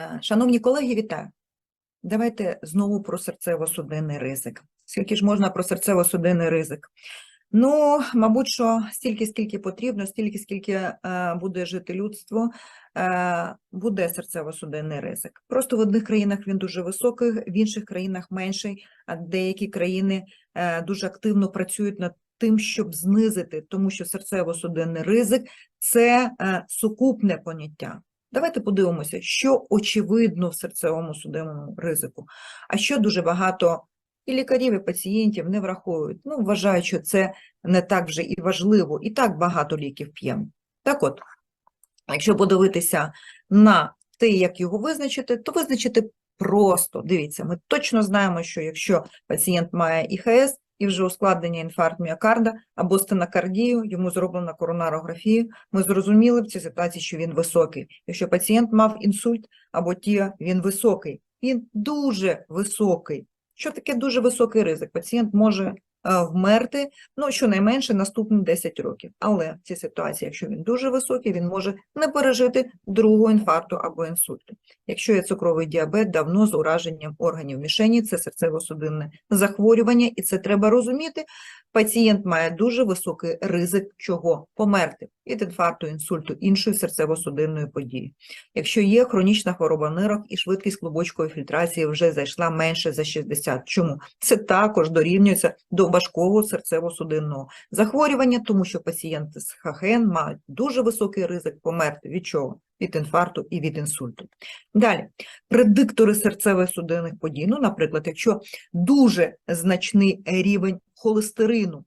Е, Шановні колеги, вітаю. Давайте знову про серцево-судинний ризик. Скільки ж можна про серцево-судинний ризик? Ну, мабуть, що стільки, скільки потрібно, стільки, скільки е, буде жити людство, е, буде серцево-судинний ризик. Просто в одних країнах він дуже високий, в інших країнах менший, а деякі країни дуже активно працюють над тим, щоб знизити, тому що серцево-судинний ризик це сукупне поняття. Давайте подивимося, що очевидно в серцевому судинному ризику, а що дуже багато і лікарів, і пацієнтів не враховують. Ну, вважають, що це не так вже і важливо, і так багато ліків п'ємо. Так от, якщо подивитися на те, як його визначити, то визначити просто. Дивіться, ми точно знаємо, що якщо пацієнт має ІХС, і вже ускладнення інфаркт міокарда або стенокардію, йому зроблено коронарографія. ми зрозуміли в цій ситуації, що він високий. Якщо пацієнт мав інсульт або тія, він високий. Він дуже високий. Що таке дуже високий ризик? Пацієнт може вмерти, ну, щонайменше наступні 10 років. Але в цій ситуації, якщо він дуже високий, він може не пережити другого інфаркту або інсульту. Якщо є цукровий діабет, давно з ураженням органів мішені, це серцево-судинне захворювання, і це треба розуміти. Пацієнт має дуже високий ризик чого померти від інфаркту, інсульту, іншої серцево-судинної події. Якщо є хронічна хвороба нирок і швидкість клубочкової фільтрації вже зайшла менше за 60. Чому? Це також дорівнюється до важкого серцево-судинного захворювання, тому що пацієнти з ХХН мають дуже високий ризик померти. Від чого? Від інфаркту і від інсульту. Далі, предиктори серцево-судинних подій. Ну, наприклад, якщо дуже значний рівень холестерину,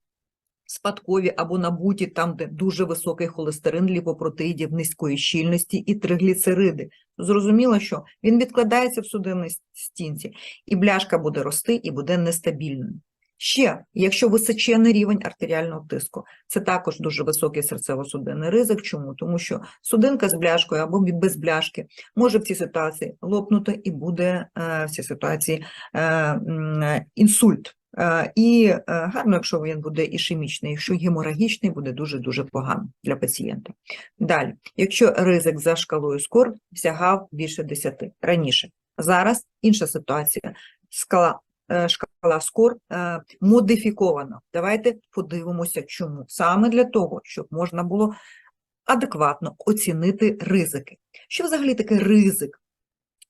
спадкові або набуті там, де дуже високий холестерин, ліпопротеїдів низької щільності і тригліцериди. Зрозуміло, що він відкладається в судинній стінці, і бляшка буде рости і буде нестабільною. Ще, якщо височений рівень артеріального тиску, це також дуже високий серцево-судинний ризик. Чому? Тому що судинка з бляшкою або без бляшки може в цій ситуації лопнути і буде е, в цій ситуації е, інсульт. Е, І гарно, якщо він буде ішемічний, якщо геморагічний, буде дуже-дуже погано для пацієнта. Далі, якщо ризик за шкалою СКОР сягав більше 10 раніше. Зараз інша ситуація. Скала, шкала СКОР е, модифікована. Давайте подивимося, чому. Саме для того, щоб можна було адекватно оцінити ризики. Що взагалі таке ризик?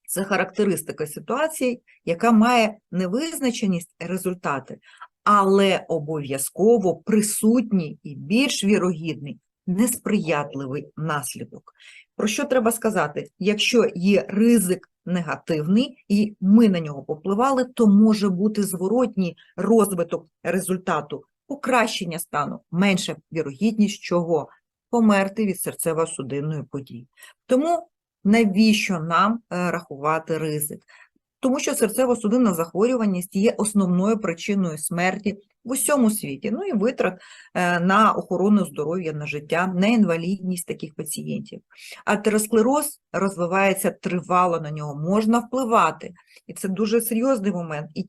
Це характеристика ситуації, яка має невизначеність результати, але обов'язково присутній і більш вірогідний несприятливий наслідок. Про що треба сказати? Якщо є ризик негативний, і ми на нього попливали, то може бути зворотній розвиток результату, покращення стану, менша вірогідність чого? Померти від серцево-судинної події. Тому навіщо нам е, рахувати ризик? Тому що серцево-судинна захворюваність є основною причиною смерті в усьому світі, ну і витрат е, на охорону здоров'я, на життя, на інвалідність таких пацієнтів. Атеросклероз розвивається тривало, на нього можна впливати. І це дуже серйозний момент. І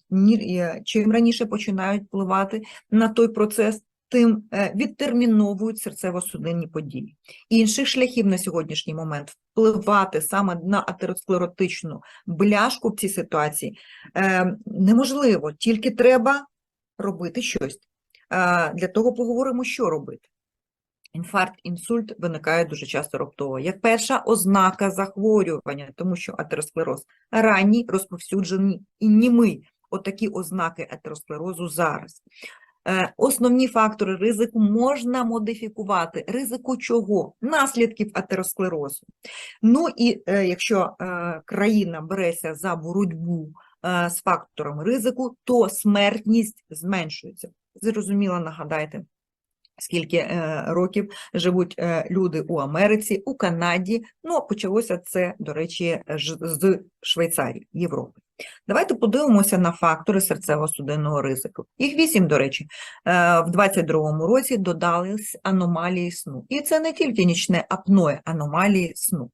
е, чим раніше починають впливати на той процес, тим е, відтерміновують серцево-судинні події. Інших шляхів на сьогоднішній момент впливати саме на атеросклеротичну бляшку в цій ситуації е, неможливо, тільки треба робити щось. Е, Для того поговоримо, що робити. Інфаркт, інсульт виникає дуже часто раптово, як перша ознака захворювання, тому що атеросклероз ранній, розповсюджений і німий. Отакі ознаки атеросклерозу зараз. Е, Основні фактори ризику можна модифікувати. Ризику чого? Наслідків атеросклерозу. Ну і е, якщо е, країна береться за боротьбу з фактором ризику, то смертність зменшується. Зрозуміло, нагадайте. Скільки е, років живуть е, люди у Америці, у Канаді. Ну, почалося це, до речі, ж- з Швейцарії, Європи. Давайте подивимося на фактори серцево-судинного ризику. Їх вісім, до речі, Е, в 22-му році додались аномалії сну. І це не тільки нічне апноє, аномалії сну.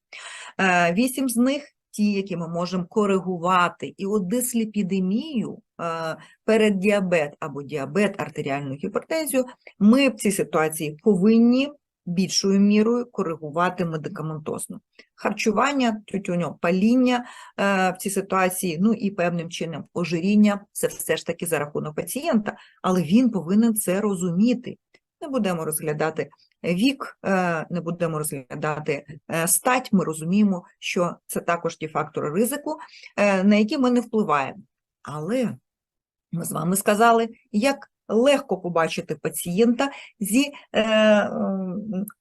Вісім з них ті, які ми можемо коригувати. І от е, переддіабет або діабет, артеріальну гіпертензію, ми в цій ситуації повинні більшою мірою коригувати медикаментозно. Харчування, тютюньо, паління е, в цій ситуації, ну і певним чином ожиріння, це все ж таки за рахунок пацієнта, але він повинен це розуміти. Не будемо розглядати вік, е, не будемо розглядати е, стать, ми розуміємо, що це також ті фактори ризику, е, на які ми не впливаємо. Але ми з вами сказали, як легко побачити пацієнта зі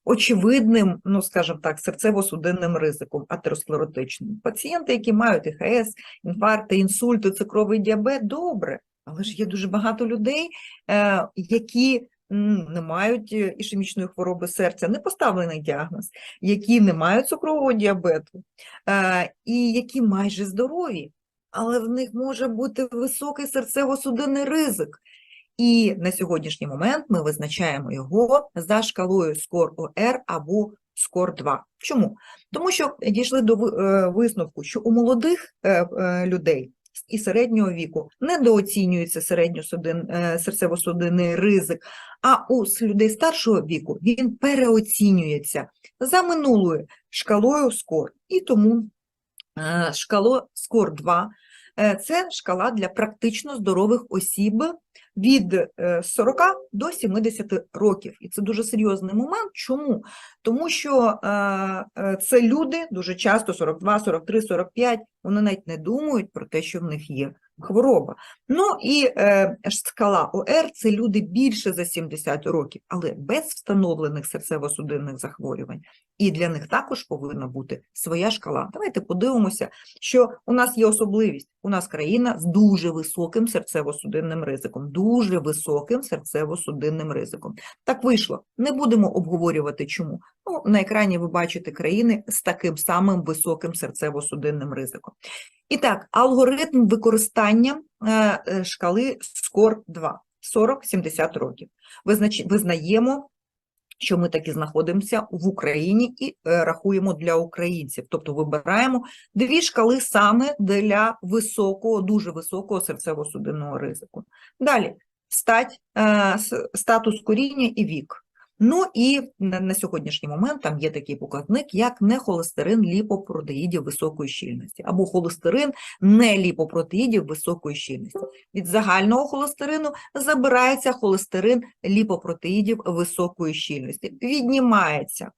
очевидним, ну скажімо так, серцево-судинним ризиком, атеросклеротичним. Пацієнти, які мають ІХС, інфаркти, інсульти, цукровий діабет, добре, але ж є дуже багато людей, які не мають е, ішемічної хвороби серця, не поставлений діагноз, які не мають цукрового діабету, е, і які майже здорові, але в них може бути високий серцево-судинний ризик. І на сьогоднішній момент ми визначаємо його за шкалою SCORE-OR або SCORE-2. Чому? Тому що дійшли до е, висновку, що у молодих людей і середнього віку недооцінюється е, серцево-судинний ризик, а у людей старшого віку він переоцінюється за минулою шкалою скор. І тому е, шкало SCORE-2 е, це шкала для практично здорових осіб від е, 40 до 70 років. І це дуже серйозний момент. Чому? Тому що е, е, це люди дуже часто 42, 43, 45, вони навіть не думають про те, що в них є хвороба. Ну і е, шкала ОР – це люди більше за 70 років, але без встановлених серцево-судинних захворювань. І для них також повинна бути своя шкала. Давайте подивимося, що у нас є особливість. У нас країна з дуже високим серцево-судинним ризиком, дуже високим серцево-судинним ризиком. Так вийшло. Не будемо обговорювати чому. Ну, на екрані ви бачите країни з таким самим високим серцево-судинним ризиком. І так, алгоритм використання е, е, шкали SCORE-2 40-70 років. Визнаємо що ми таки знаходимося в Україні і е, рахуємо для українців. Тобто вибираємо дві шкали саме для високого, дуже високого серцево-судинного ризику. Далі стать, статус коріння і вік. Ну і на, сьогоднішній момент там є такий показник, як нехолестерин ліпопротеїдів високої щільності, або холестерин неліпопротеїдів високої щільності. Від загального холестерину забирається холестерин ліпопротеїдів високої щільності, віднімається.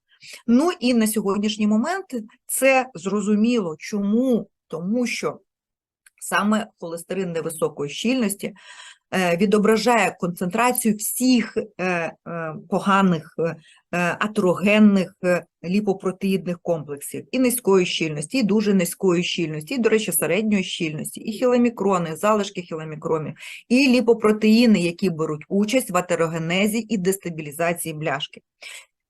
Ну і на сьогоднішній момент це зрозуміло. Чому? Тому що саме холестерин невисокої щільності відображає концентрацію всіх е, е, поганих е, е, атерогенних е, ліпопротеїдних комплексів і низької щільності, і дуже низької щільності, і, до речі, середньої щільності, і хіломікрони, залишки хіломікромів, і ліпопротеїни, які беруть участь в атерогенезі і дестабілізації бляшки.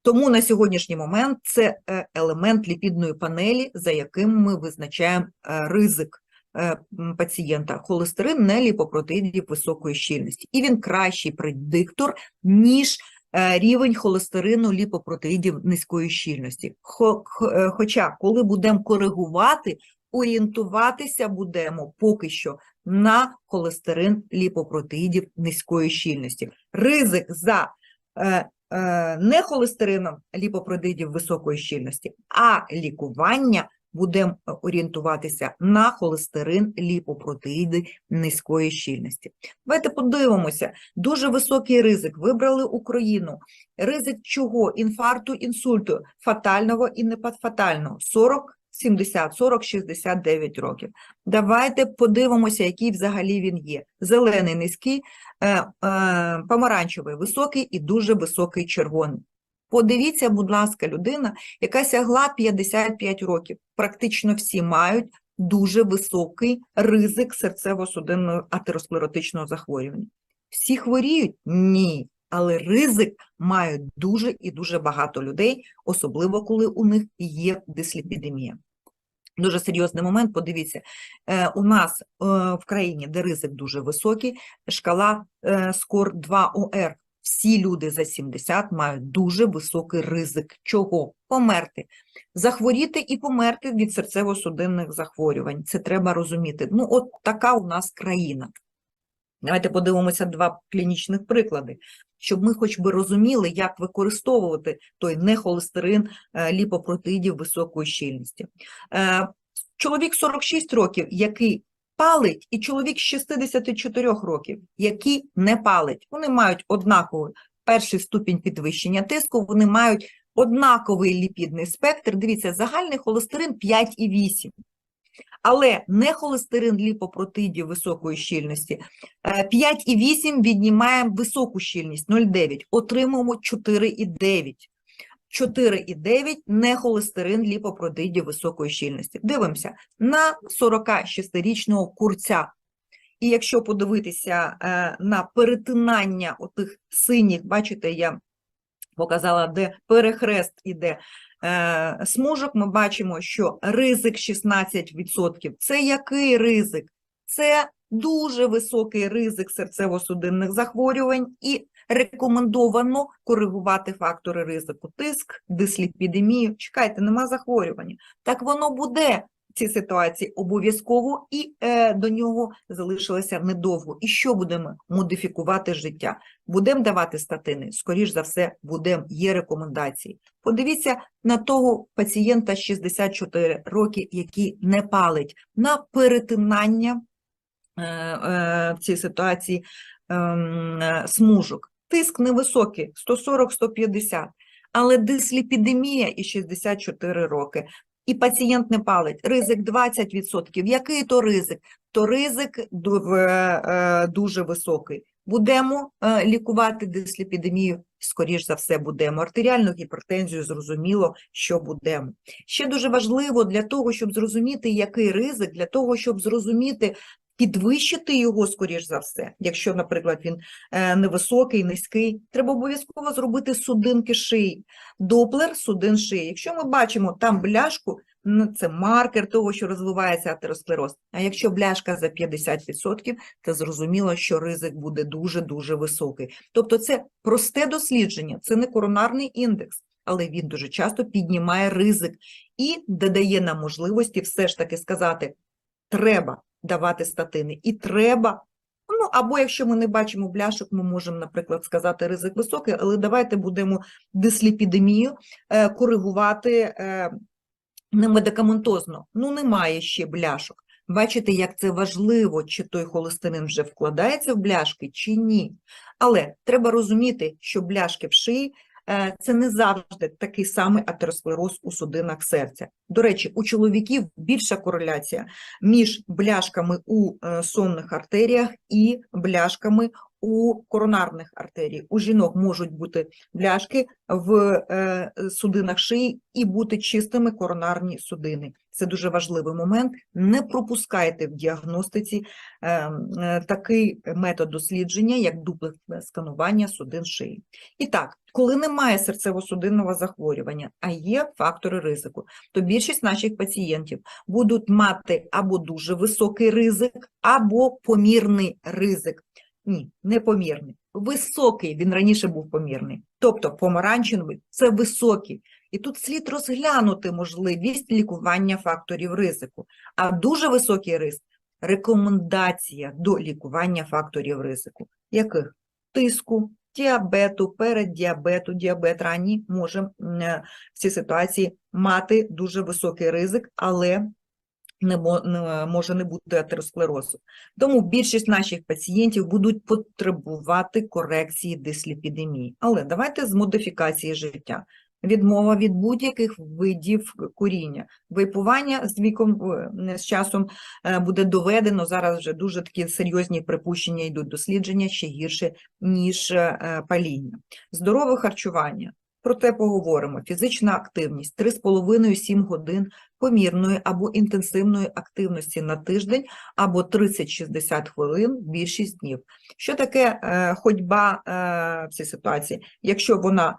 Тому на сьогоднішній момент це е, елемент ліпідної панелі, за яким ми визначаємо е, ризик е, пацієнта холестерин неліпопротеїдів високої щільності. І він кращий предиктор, ніж е, рівень холестерину ліпопротеїдів низької щільності. Е, Хоча, коли будемо коригувати, орієнтуватися будемо поки що на холестерин ліпопротеїдів низької щільності. Ризик за е, е, не холестерином ліпопротеїдів високої щільності, а лікування будемо е, орієнтуватися на холестерин ліпопротеїди низької щільності. Давайте подивимося. Дуже високий ризик. Вибрали Україну. Ризик чого? Інфаркту, інсульту, фатального і неподфатального. 40, 70, 40, 69 років. Давайте подивимося, який взагалі він є. Зелений низький, е, е, помаранчевий високий і дуже високий червоний. Подивіться, будь ласка, людина, яка сягла 55 років. Практично всі мають дуже високий ризик серцево-судинного атеросклеротичного захворювання. Всі хворіють? Ні. Але ризик мають дуже і дуже багато людей, особливо коли у них є дисліпідемія. Дуже серйозний момент. Подивіться, е, у нас е, в країні, де ризик дуже високий, шкала е, скор 2 ОР. Всі люди за 70 мають дуже високий ризик. Чого? Померти. Захворіти і померти від серцево-судинних захворювань. Це треба розуміти. Ну, от така у нас країна. Давайте подивимося два клінічних приклади. щоб ми хоч би розуміли, як використовувати той нехолестерин е, ліпопротеїдів високої щільності. Е, Чоловік 46 років, який палить, і чоловік з 64 років, який не палить. Вони мають однаковий перший ступінь підвищення тиску, вони мають однаковий ліпідний спектр. Дивіться, загальний холестерин 5,8. Але не холестерин ліпопротеїдів високої щільності. е, 5,8 віднімаємо високу щільність 0,9, отримуємо 4,9. 4,9 не холестерин ліпопротеїдів високої щільності. Дивимося на 46-річного курця. І якщо подивитися е, на перетинання отих синіх, бачите, я показала, де перехрест іде е, смужок, ми бачимо, що ризик 16%. Це який ризик? Це дуже високий ризик серцево-судинних захворювань і рекомендовано коригувати фактори ризику. Тиск, дисліпідемію. Чекайте, нема захворювання. Так воно буде в цій ситуації обов'язково, і е, до нього залишилося недовго. І що будемо модифікувати життя? Будемо давати статини? Скоріш за все, будемо. Є рекомендації. Подивіться на того пацієнта 64 роки, який не палить, на перетинання е, е, в цій ситуації ем, е, смужок. Тиск невисокий, 140-150, але дисліпідемія і 64 роки. І пацієнт не палить. Ризик 20%. Який то ризик? То ризик в- е, дуже високий. Будемо е, лікувати дисліпідемію, скоріш за все будемо. Артеріальну гіпертензію зрозуміло, що будемо. Ще дуже важливо для того, щоб зрозуміти, який ризик, для того, щоб зрозуміти, підвищити його, скоріш за все, якщо, наприклад, він е, невисокий, низький, треба обов'язково зробити судинки шиї. Доплер судин шиї. Якщо ми бачимо там бляшку, ну, це маркер того, що розвивається атеросклероз. А якщо бляшка за 50%, то зрозуміло, що ризик буде дуже-дуже високий. Тобто це просте дослідження, це не коронарний індекс, але він дуже часто піднімає ризик і додає нам можливості все ж таки сказати, треба давати статини і треба. Ну, або якщо ми не бачимо бляшок, ми можемо, наприклад, сказати ризик високий, але давайте будемо дисліпідемію е, коригувати е, не медикаментозно. Ну, немає ще бляшок. Бачите, як це важливо, чи той холестерин вже вкладається в бляшки, чи ні. Але треба розуміти, що бляшки в шиї це не завжди такий самий атеросклероз у судинах серця. До речі, у чоловіків більша кореляція між бляшками у е, сонних артеріях і бляшками у коронарних артерій. У жінок можуть бути бляшки в е, судинах шиї і бути чистими коронарні судини. Це дуже важливий момент. Не пропускайте в діагностиці е, такий метод дослідження, як дуплекс сканування судин шиї. І так, коли немає серцево-судинного захворювання, а є фактори ризику, то більшість наших пацієнтів будуть мати або дуже високий ризик, або помірний ризик. Ні, не помірний. Високий, він раніше був помірний. Тобто помаранчевий – це високий. І тут слід розглянути можливість лікування факторів ризику. А дуже високий ризик – рекомендація до лікування факторів ризику. Яких? Тиску, діабету, переддіабету, діабет ранній може е, в цій ситуації мати дуже високий ризик, але не, мо- може не бути атеросклерозу. Тому більшість наших пацієнтів будуть потребувати корекції дисліпідемії. Але давайте з модифікації життя. Відмова від будь-яких видів куріння. Випування з віком, е, з часом е, буде доведено, зараз вже дуже такі серйозні припущення йдуть дослідження, ще гірше, ніж е, паління. Здорове харчування. Про те поговоримо. Фізична активність 3,5-7 годин помірної або інтенсивної активності на тиждень, або 30-60 хвилин більшість днів. Що таке е, ходьба е, в цій ситуації? Якщо вона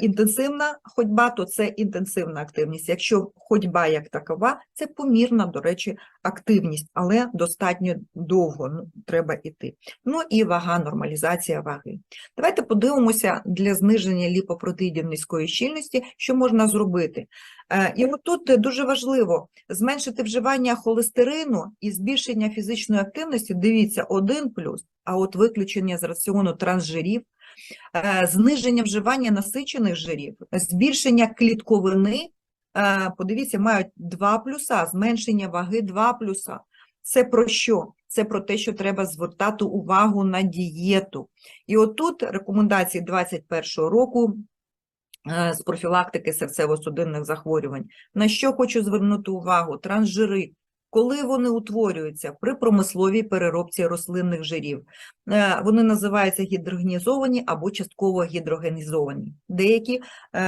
інтенсивна ходьба, то це інтенсивна активність. Якщо ходьба як такова, це помірна, до речі, активність, але достатньо довго ну, треба йти. Ну і вага, нормалізація ваги. Давайте подивимося для зниження ліпопротеїдів низької щільності, що можна зробити. Е, І тут дуже важливо зменшити вживання холестерину і збільшення фізичної активності. Дивіться, один плюс, а от виключення з раціону трансжирів, Е, Зниження вживання насичених жирів, збільшення клітковини, е, подивіться, мають два плюса, зменшення ваги два плюса. Це про що? Це про те, що треба звертати увагу на дієту. І отут рекомендації 2021 року е, з профілактики серцево-судинних захворювань. На що хочу звернути увагу? Трансжири. Коли вони утворюються при промисловій переробці рослинних жирів, Е, вони називаються гідрогенізовані або частково гідрогенізовані. Деякі е,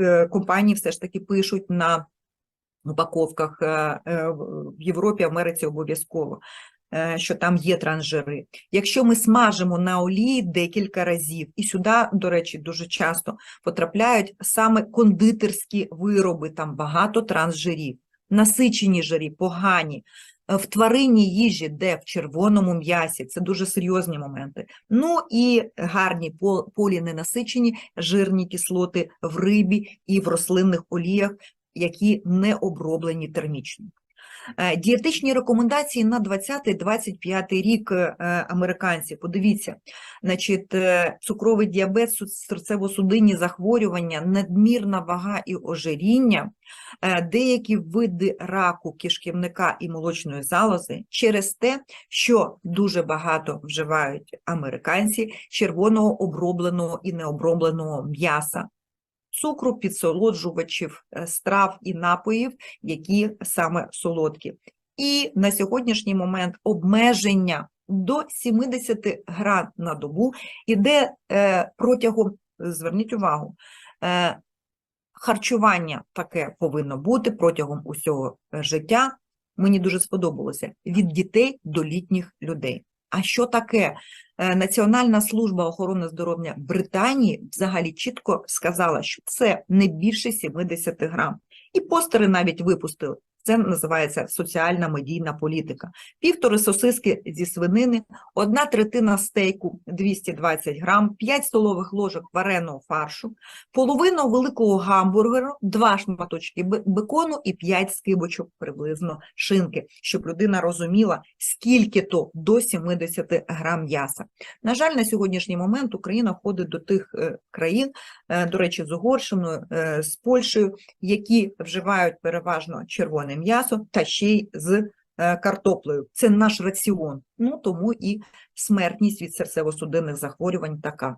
е, компанії все ж таки пишуть на упаковках в Європі, Америці обов'язково, що там є трансжири. Якщо ми смажимо на олії декілька разів, і сюди, до речі, дуже часто потрапляють саме кондитерські вироби, там багато трансжирів, насичені жирі, погані. Е, В тваринній їжі, де в червоному м'ясі, це дуже серйозні моменти. Ну і гарні пол- поліненасичені жирні кислоти в рибі і в рослинних оліях, які не оброблені термічно. Е, Дієтичні рекомендації на 20-25 рік е, американці. Подивіться, значить, е, цукровий діабет, су- серцево-судинні захворювання, надмірна вага і ожиріння, деякі види раку кишківника і молочної залози через те, що дуже багато вживають американці червоного обробленого і необробленого м'яса, цукру, підсолоджувачів, е, страв і напоїв, які саме солодкі. І на сьогоднішній момент обмеження до 70 грам на добу іде е, протягом, зверніть увагу, е, харчування таке повинно бути протягом усього життя. Мені дуже сподобалося від дітей до літніх людей. А що таке? Е, Національна служба охорони здоров'я Британії взагалі чітко сказала, що це не більше 70 грам. І постери навіть випустили. Це називається соціальна медійна політика. Півтори сосиски зі свинини, одна третина стейку 220 грам, 5 столових ложок вареного фаршу, половину великого гамбургеру, два шматочки бекону і 5 скибочок приблизно шинки, щоб людина розуміла, скільки то до 70 грам м'яса. На жаль, на сьогоднішній момент Україна входить до тих е, країн, е, до речі, з Угорщиною, е, з Польщею, які вживають переважно червоне м'ясо та ще й з е, картоплею. Це наш раціон. Ну тому і смертність від серцево-судинних захворювань така.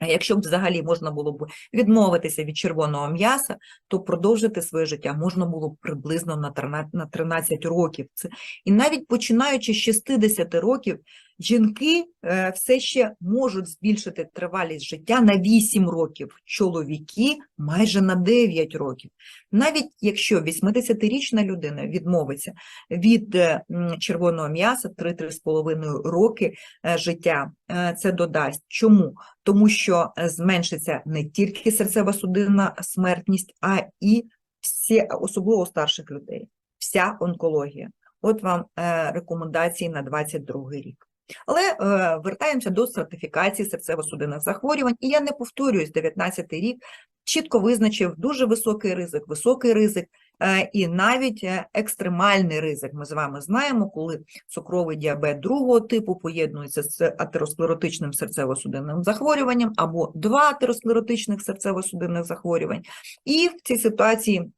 А якщо б взагалі можна було б відмовитися від червоного м'яса, то продовжити своє життя можна було б приблизно на 13 на 13 років. Це і навіть починаючи з 60 років, жінки е, все ще можуть збільшити тривалість життя на 8 років, чоловіки майже на 9 років. Навіть якщо 80-річна людина відмовиться від е, червоного м'яса 3-3,5 роки е, життя, це додасть. Чому? Тому що зменшиться не тільки серцево-судинна смертність, а і всі, особливо у старших людей, вся онкологія. От вам рекомендації на 22 рік. Але е, вертаємося до стратифікації серцево-судинних захворювань, і я не повторююсь, 19 рік чітко визначив дуже високий ризик, високий ризик е, і навіть е, екстремальний ризик. Ми з вами знаємо, коли цукровий діабет другого типу поєднується з атеросклеротичним серцево-судинним захворюванням або два атеросклеротичних серцево-судинних захворювань. І в цій ситуації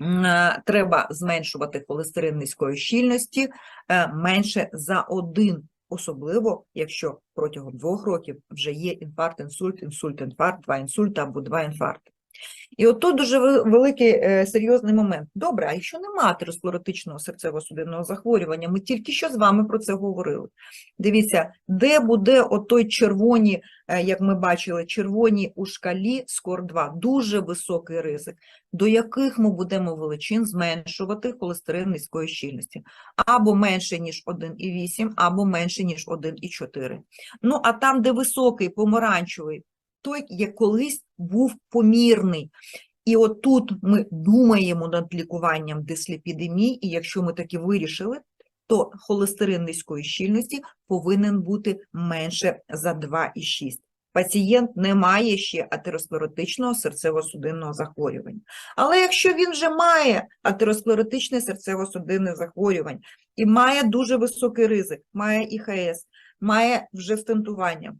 е, треба зменшувати холестерин низької щільності менше за один, особливо якщо протягом двох років вже є інфаркт, інсульт, інсульт, інфаркт, два інсульта або два інфаркти. І от тут дуже великий е, серйозний момент. Добре, а якщо немає атеросклеротичного серцево-судинного захворювання, ми тільки що з вами про це говорили. Дивіться, де буде отой червоні, е, як ми бачили, червоні у шкалі СКОР-2, дуже високий ризик, до яких ми будемо величин зменшувати холестерин низької щільності. Або менше, ніж 1,8, або менше, ніж 1,4. Ну, а там, де високий, помаранчевий, той, як колись був помірний. І от тут ми думаємо над лікуванням дисліпідемії, і якщо ми таки вирішили, то холестерин низької щільності повинен бути менше за 2,6. Пацієнт не має ще атеросклеротичного серцево-судинного захворювання. Але якщо він вже має атеросклеротичне серцево-судинне захворювання і має дуже високий ризик, має ІХС, має вже стентування,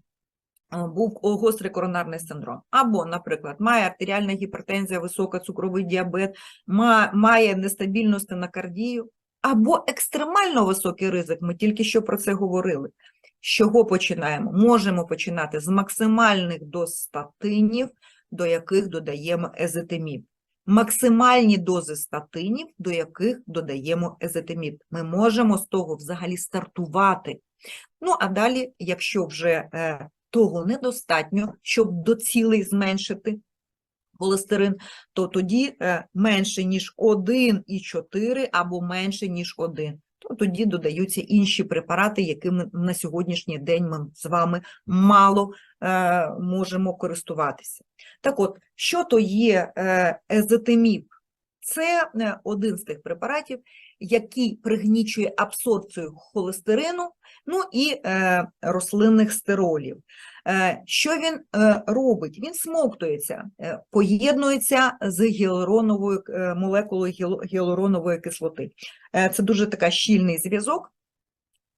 був гострий коронарний синдром, або, наприклад, має артеріальна гіпертензія, висока цукровий діабет, ма- має нестабільну стенокардію, або екстремально високий ризик, ми тільки що про це говорили. З чого починаємо? Можемо починати з максимальних доз статинів, до яких додаємо езетиміб. Максимальні дози статинів, до яких додаємо езетиміб. Ми можемо з того взагалі стартувати. Ну, а далі, якщо вже е, того недостатньо, щоб до цілей зменшити холестерин, то тоді е, менше, ніж 1,4 або менше, ніж 1. То тоді додаються інші препарати, якими на сьогоднішній день ми з вами мало е, можемо користуватися. Так от, що то є е, езетиміб? Це е, один з тих препаратів, який пригнічує абсорбцію холестерину, ну і е, рослинних стеролів. Е, Що він е, робить? Він смоктується, е, поєднується з гіалуроновою е, молекулою гіалу- гіалуронової кислоти. Е, Це дуже така щільний зв'язок.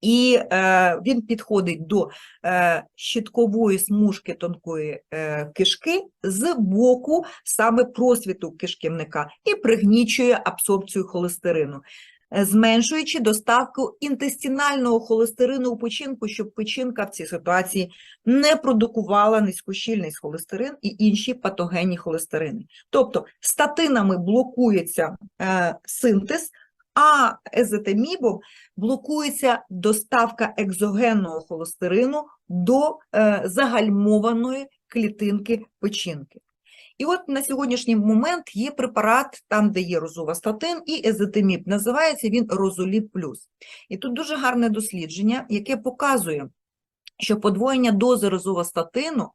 І е, він підходить до е, щиткової смужки тонкої е, кишки з боку саме просвіту кишківника і пригнічує абсорбцію холестерину, зменшуючи доставку інтестинального холестерину у печінку, щоб печінка в цій ситуації не продукувала низькощільний холестерин і інші патогенні холестерини. Тобто статинами блокується е, синтез, а езетемібом блокується доставка екзогенного холестерину до е, загальмованої клітинки печінки. І от на сьогоднішній момент є препарат, там, де є розувастатин і езетиміб. Називається він Розоліб Плюс. І тут дуже гарне дослідження, яке показує, що подвоєння дози розувастатину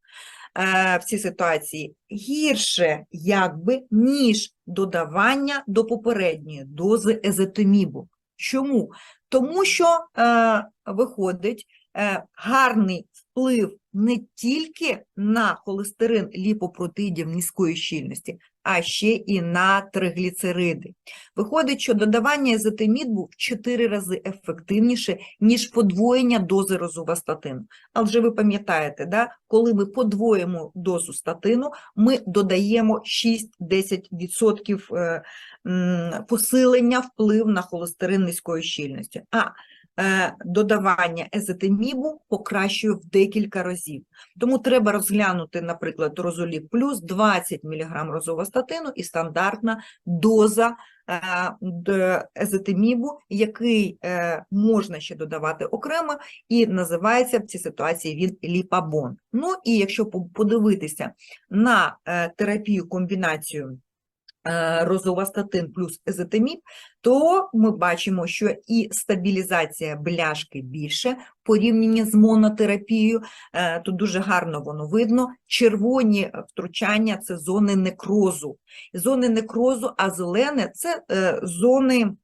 е, в цій ситуації гірше, якби, ніж додавання до попередньої дози езетимібу. Чому? Тому що е, виходить е, гарний вплив не тільки на холестерин ліпопротидів низької щільності, а ще і на тригліцериди. Виходить, що додавання езотиміду в 4 рази ефективніше, ніж подвоєння дози розувастатину. А вже ви пам'ятаєте, да? коли ми подвоїмо дозу статину, ми додаємо 6-10% е, посилення вплив на холестерин низької щільності. А додавання езетимібу покращує в декілька разів. Тому треба розглянути, наприклад, розолік плюс 20 мг розовостатину і стандартна доза е, езетимібу, який е, можна ще додавати окремо, і називається в цій ситуації він ліпабон. Ну і якщо подивитися на е, терапію комбінацію е, розовастатин плюс езетиміб, то ми бачимо, що і стабілізація бляшки більше порівняно з монотерапією. Е, Тут дуже гарно воно видно. Червоні е, втручання це зони некрозу. Зони некрозу, а зелене це е, зони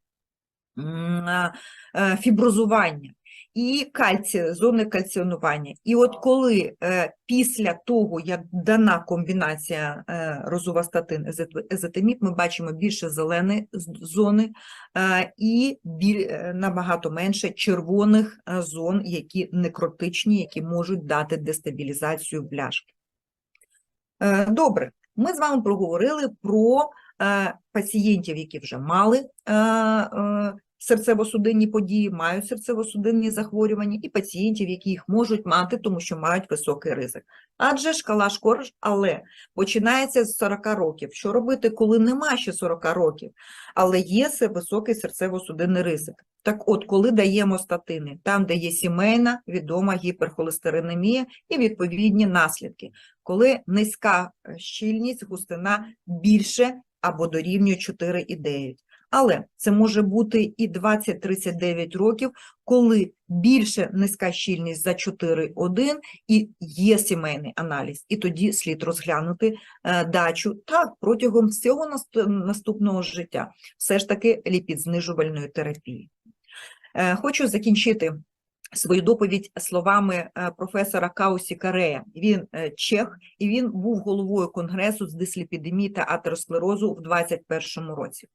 е, фіброзування. І кальці, зони кальціонування. І от коли е, після того, як дана комбінація е, розувастатин езет- ми бачимо більше зеленої зони е, і біль, набагато менше червоних зон, які некротичні, які можуть дати дестабілізацію бляшки. Е, Добре, ми з вами проговорили про е, пацієнтів, які вже мали е, е, серцево-судинні події, мають серцево-судинні захворювання, і пацієнтів, які їх можуть мати, тому що мають високий ризик. Адже шкала Шкорж, але починається з 40 років. Що робити, коли нема ще 40 років, але є се- високий серцево-судинний ризик? Так от, коли даємо статини, там, де є сімейна, відома гіперхолестеринемія і відповідні наслідки, коли низька щільність, густина більше або дорівнює 4,9. Але це може бути і 20-39 років, коли більше низька щільність за 4,1 і є сімейний аналіз. І тоді слід розглянути е, дачу так протягом всього наступного життя, все ж таки ліпідзнижувальної терапії. Е, Хочу закінчити свою доповідь словами е, професора Каусі Карея. Він чех, і він був головою конгресу з дисліпідемії та атеросклерозу в 21 році.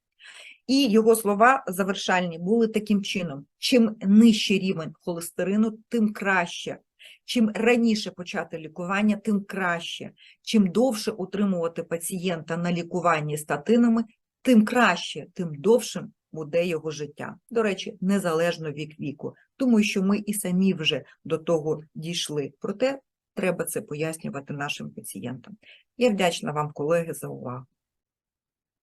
І його слова завершальні були таким чином: чим нижчий рівень холестерину, тим краще. Чим раніше почати лікування, тим краще. Чим довше утримувати пацієнта на лікуванні статинами, тим краще, тим довшим буде його життя. До речі, незалежно від віку, тому що ми і самі вже до того дійшли. Проте треба це пояснювати нашим пацієнтам. Я вдячна вам, колеги, за увагу.